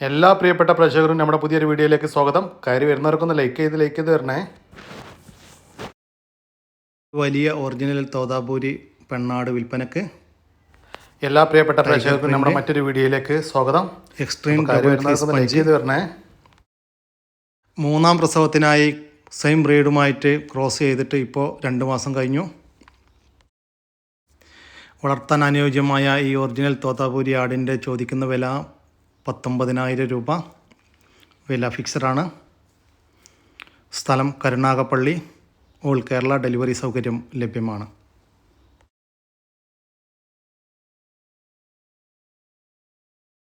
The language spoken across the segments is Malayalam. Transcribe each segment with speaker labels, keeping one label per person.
Speaker 1: എല്ലാ പ്രിയപ്പെട്ട പ്രേക്ഷകരും നമ്മുടെ പുതിയൊരു വീഡിയോയിലേക്ക് സ്വാഗതം. കയറി വരുന്നവർക്കൊന്ന് ലൈക്ക് ചെയ്ത് ലൈക്ക് ചെയ്ത് തരണേ. വലിയ ഒറിജിനൽ തോതാപൂരി പെണ്ണാട് വിൽപ്പനക്ക് എല്ലാ പ്രിയപ്പെട്ട പ്രേക്ഷകർക്കും നമ്മുടെ മറ്റൊരു വീഡിയോയിലേക്ക് സ്വാഗതം.
Speaker 2: എക്സ്ട്രീം
Speaker 1: കയറി വരുന്നവർക്കൊന്ന് ലൈക്ക് ചെയ്ത് തരണേ.
Speaker 2: മൂന്നാം പ്രസവത്തിനായി സെയിം ബ്രീഡുമായിട്ട് ക്രോസ് ചെയ്തിട്ട് ഇപ്പോൾ രണ്ട് മാസം കഴിഞ്ഞു. വളർത്താൻ അനുയോജ്യമായ ഈ ഒറിജിനൽ തോതാപൂരി ആടിന്റെ ചോദിക്കുന്ന വില പത്തൊമ്പതിനായിരം രൂപ വില ഫിക്സഡാണ്. സ്ഥലം കരുണാകപ്പള്ളി ഓൾ കേരള ഡെലിവറി സൗകര്യം ലഭ്യമാണ്.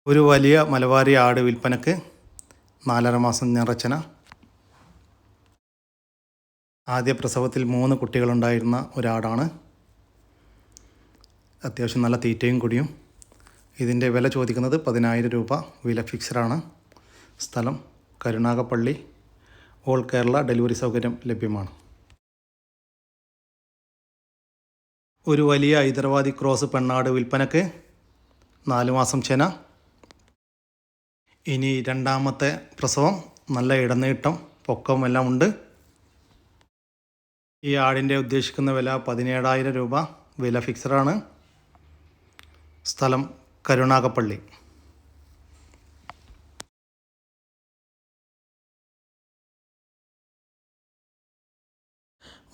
Speaker 2: ഒരു വലിയ മലബാരി ആട് വിൽപ്പനക്ക് നാലര മാസം നിറച്ചന. ആദ്യ പ്രസവത്തിൽ മൂന്ന് കുട്ടികളുണ്ടായിരുന്ന ഒരാടാണ്. അത്യാവശ്യം നല്ല തീറ്റയും കുടിയും. ഇതിന്റെ വില ചോദിക്കുന്നത് പതിനായിരം രൂപ വില ഫിക്സഡാണ്. സ്ഥലം കരുണാകപ്പള്ളി ഓൾ കേരള ഡെലിവറി സൗകര്യം ലഭ്യമാണ്. ഒരു വലിയ ഹൈദരാബാദി ക്രോസ് പെണ്ണാട് വിൽപ്പനക്ക് നാല് മാസം ചെന. ഇനി രണ്ടാമത്തെ പ്രസവം നല്ല ഇടനീട്ടം പൊക്കം എല്ലാം ഉണ്ട്. ഈ ആടിന്റെ ഉദ്ദേശിക്കുന്ന വില പതിനേഴായിരം രൂപ വില ഫിക്സഡാണ്. സ്ഥലം കരുണാകപ്പള്ളി.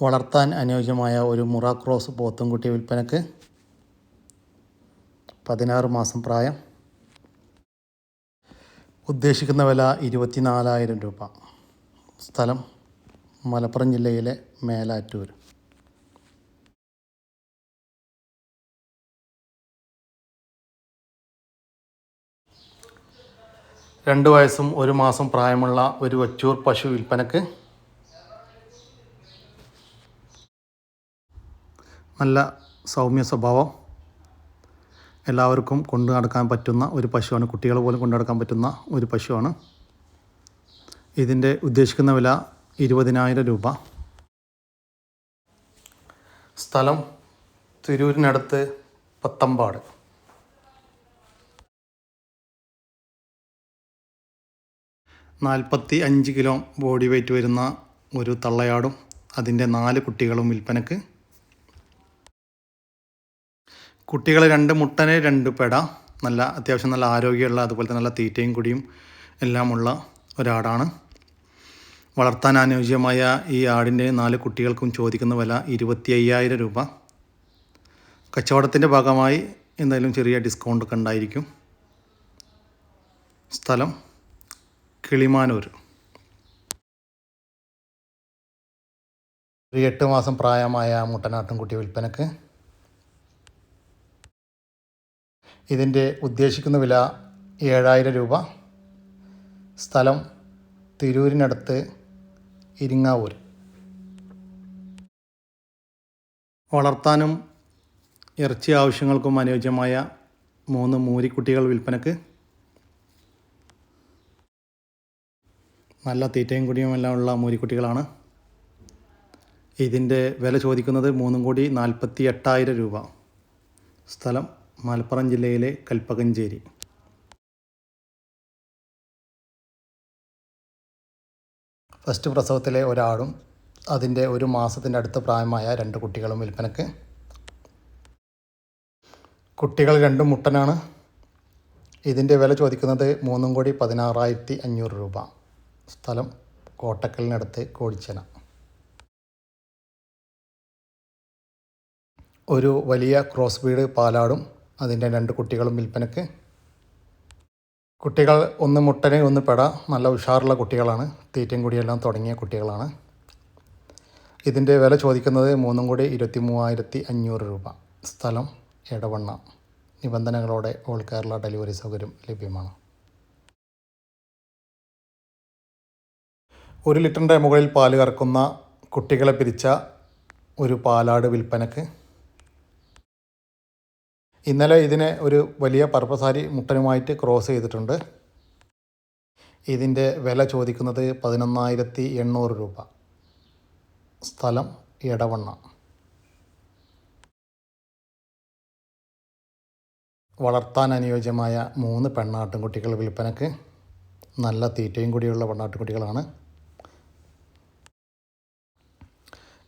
Speaker 2: വളർത്താൻ അനുയോജ്യമായ ഒരു മുറ ക്രോസ് പോത്തുംകുട്ടി വിൽപ്പനക്ക് പതിനാറ് മാസം പ്രായം. ഉദ്ദേശിക്കുന്ന വില ഇരുപത്തിനാലായിരം രൂപ. സ്ഥലം മലപ്പുറം ജില്ലയിലെ മേലാറ്റൂർ.
Speaker 1: രണ്ട് വയസ്സും ഒരു മാസം പ്രായമുള്ള ഒരു വച്ചൂർ പശു വിൽപ്പനക്ക്
Speaker 2: നല്ല സൗമ്യ സ്വഭാവം. എല്ലാവർക്കും കൊണ്ടു നടക്കാൻ പറ്റുന്ന ഒരു പശുവാണ്. കുട്ടികൾ പോലും കൊണ്ടു നടക്കാൻ പറ്റുന്ന ഒരു പശുവാണ്. ഇതിന്റെ ഉദ്ദേശിക്കുന്ന വില ഇരുപതിനായിരം രൂപ.
Speaker 1: സ്ഥലം തിരൂരിനടുത്ത് പത്തമ്പാട്.
Speaker 2: നാൽപ്പത്തി അഞ്ച് കിലോ ബോഡി വെയ്റ്റ് വരുന്ന ഒരു തള്ളയാടും അതിന്റെ നാല് കുട്ടികളും വിൽപ്പനക്ക്. കുട്ടികൾ രണ്ട് മുട്ടന് രണ്ട് പെട നല്ല അത്യാവശ്യം നല്ല ആരോഗ്യമുള്ള അതുപോലെ തന്നെ നല്ല തീറ്റയും കുടിയും എല്ലാമുള്ള ഒരാടാണ്. വളർത്താൻ അനുയോജ്യമായ ഈ ആടിന്റെ നാല് കുട്ടികൾക്കും ചോദിക്കുന്ന വില ഇരുപത്തി അയ്യായിരം രൂപ. കച്ചവടത്തിന്റെ ഭാഗമായി എന്തായാലും ചെറിയ ഡിസ്കൗണ്ട് ഒക്കെ ഉണ്ടായിരിക്കും. സ്ഥലം കിളിമാനൂർ.
Speaker 1: ഒരു എട്ട് മാസം പ്രായമായ മുട്ടനാട്ടിൻകുട്ടി വിൽപ്പനക്ക്. ഇതിന്റെ ഉദ്ദേശിക്കുന്ന വില ഏഴായിരം രൂപ. സ്ഥലം തിരൂരിനടുത്ത് ഇരിങ്ങാവൂർ.
Speaker 2: വളർത്താനും ഇറച്ചി ആവശ്യങ്ങൾക്കും അനുയോജ്യമായ മൂന്ന് മൂരിക്കുട്ടികൾ വിൽപ്പനക്ക്. നല്ല തീറ്റയും കുടിയും എല്ലാം ഉള്ള മൂരിക്കുട്ടികളാണ്. ഇതിന്റെ വില ചോദിക്കുന്നത് മൂന്നും കോടി നാൽപ്പത്തി എട്ടായിരം രൂപ. സ്ഥലം മലപ്പുറം ജില്ലയിലെ കൽപ്പകഞ്ചേരി.
Speaker 1: ഫസ്റ്റ് പ്രസവത്തിലെ ഒരാടും അതിന്റെ ഒരു മാസത്തിന്റെ അടുത്ത പ്രായമായ രണ്ട് കുട്ടികളും വിൽപ്പനക്ക്. കുട്ടികൾ രണ്ടും മുട്ടനാണ്. ഇതിന്റെ വില ചോദിക്കുന്നത് മൂന്നും കോടി പതിനാറായിരത്തി അഞ്ഞൂറ് രൂപ. സ്ഥലം കോട്ടക്കലിനടുത്ത് കോടിച്ചന ഒരു വലിയ ക്രോസ് ബീഡ് പാലാടും അതിന്റെ രണ്ട് കുട്ടികളും വിൽപ്പനക്ക് കുട്ടികൾ ഒന്ന് മുട്ടന് ഒന്ന് പെട നല്ല ഉഷാറുള്ള കുട്ടികളാണ്. തീറ്റയും കൂടിയെല്ലാം തുടങ്ങിയ കുട്ടികളാണ്. ഇതിന്റെ വില ചോദിക്കുന്നത് മൂന്നും കൂടി ഇരുപത്തി മൂവായിരത്തി അഞ്ഞൂറ് രൂപ. സ്ഥലം എടവണ്ണ. നിബന്ധനകളോടെ ഓൾ കേരള ഡെലിവറി സൗകര്യം ലഭ്യമാണ്. ഒരു ലിറ്ററിന്റെ മുകളിൽ പാൽ കറക്കുന്ന കുട്ടികളെ പിരിച്ച ഒരു പാലാട് വിൽപ്പനക്ക് ഇന്നലെ ഇതിനെ ഒരു വലിയ പർപ്പസാരി മുട്ടനുമായിട്ട് ക്രോസ് ചെയ്തിട്ടുണ്ട്. ഇതിന്റെ വില ചോദിക്കുന്നത് പതിനൊന്നായിരത്തി എണ്ണൂറ് രൂപ. സ്ഥലം ഇടവണ്ണ വളർത്താൻ അനുയോജ്യമായ മൂന്ന് പെണ്ണാട്ടിൻകുട്ടികൾ വിൽപ്പനക്ക്.
Speaker 2: നല്ല തീറ്റയും കൂടിയുള്ള വണ്ണാട്ടുകുട്ടികളാണ്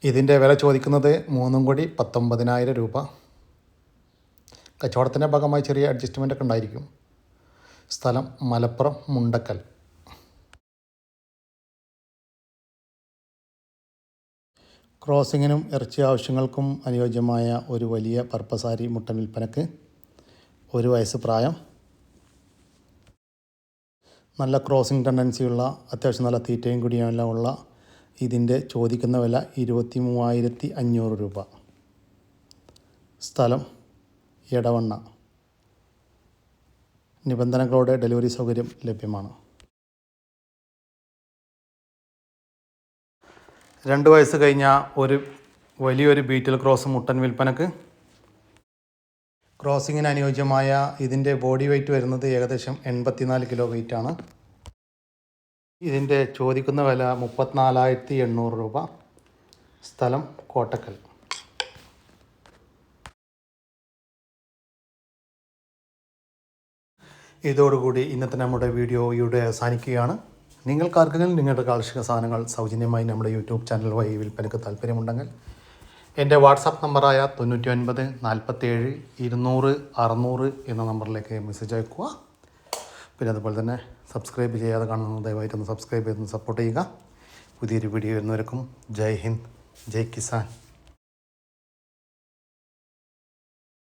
Speaker 2: ഇതിന്റെ വില ചോദിക്കുന്നത് മൂന്നും കൂടി പത്തൊമ്പതിനായിരം രൂപ. കച്ചവടത്തിന്റെ ഭാഗമായി ചെറിയ അഡ്ജസ്റ്റ്മെന്റ് ഒക്കെ ഉണ്ടായിരിക്കും. സ്ഥലം മലപ്പുറം മുണ്ടക്കൽ. ക്രോസിങ്ങിനും ഇറച്ചി ആവശ്യങ്ങൾക്കും അനുയോജ്യമായ ഒരു വലിയ പർപ്പസാരി മുട്ടൻ വിൽപ്പനക്ക് ഒരു വയസ്സ് പ്രായം. നല്ല ക്രോസിംഗ് ടെൻഡൻസിയുള്ള അത്യാവശ്യം നല്ല തീറ്റയും കുടിയെല്ലാം ഉള്ള ഇതിന്റെ ചോദിക്കുന്ന വില ഇരുപത്തി മൂവായിരത്തി അഞ്ഞൂറ് രൂപ. സ്ഥലം എടവണ്ണ. നിബന്ധനകളോടെ ഡെലിവറി സൗകര്യം ലഭ്യമാണ്. രണ്ട് വയസ്സ് കഴിഞ്ഞ ഒരു വലിയൊരു ബീറ്റിൽ ക്രോസ് മുട്ടൻ വിൽപ്പനക്ക് ക്രോസിങ്ങിന് അനുയോജ്യമായ ഇതിന്റെ ബോഡി വെയ്റ്റ് വരുന്നത് ഏകദേശം എൺപത്തിനാല് കിലോ വെയിറ്റാണ്. ഇതിന്റെ ചോദിക്കുന്ന വില മുപ്പത്തിനാലായിരത്തി എണ്ണൂറ് രൂപ. സ്ഥലം കോട്ടക്കൽ. ഇതോടുകൂടി ഇന്നത്തെ നമ്മുടെ വീഡിയോ ഇവിടെ അവസാനിക്കുകയാണ്. നിങ്ങൾക്കാർക്കെങ്കിലും നിങ്ങളുടെ കാർഷിക സാധനങ്ങൾ സൗജന്യമായി നമ്മുടെ യൂട്യൂബ് ചാനൽ വഴി വിൽപ്പനയ്ക്ക് താല്പര്യമുണ്ടെങ്കിൽ എന്റെ വാട്സാപ്പ് നമ്പറായ തൊണ്ണൂറ്റി ഒൻപത് നാൽപ്പത്തേഴ് ഇരുന്നൂറ് അറുന്നൂറ് എന്ന നമ്പറിലേക്ക് മെസ്സേജ് അയക്കുക പിന്നെ അതുപോലെ തന്നെ സബ്സ്ക്രൈബ് ചെയ്യാതെ കാണുന്ന ദയവായിട്ടൊന്ന് സബ്സ്ക്രൈബ് ചെയ്തൊന്ന് സപ്പോർട്ട് ചെയ്യുക. പുതിയൊരു വീഡിയോ വരുന്നവർക്കും ജയ് ഹിന്ദ് ജയ് കിസാൻ.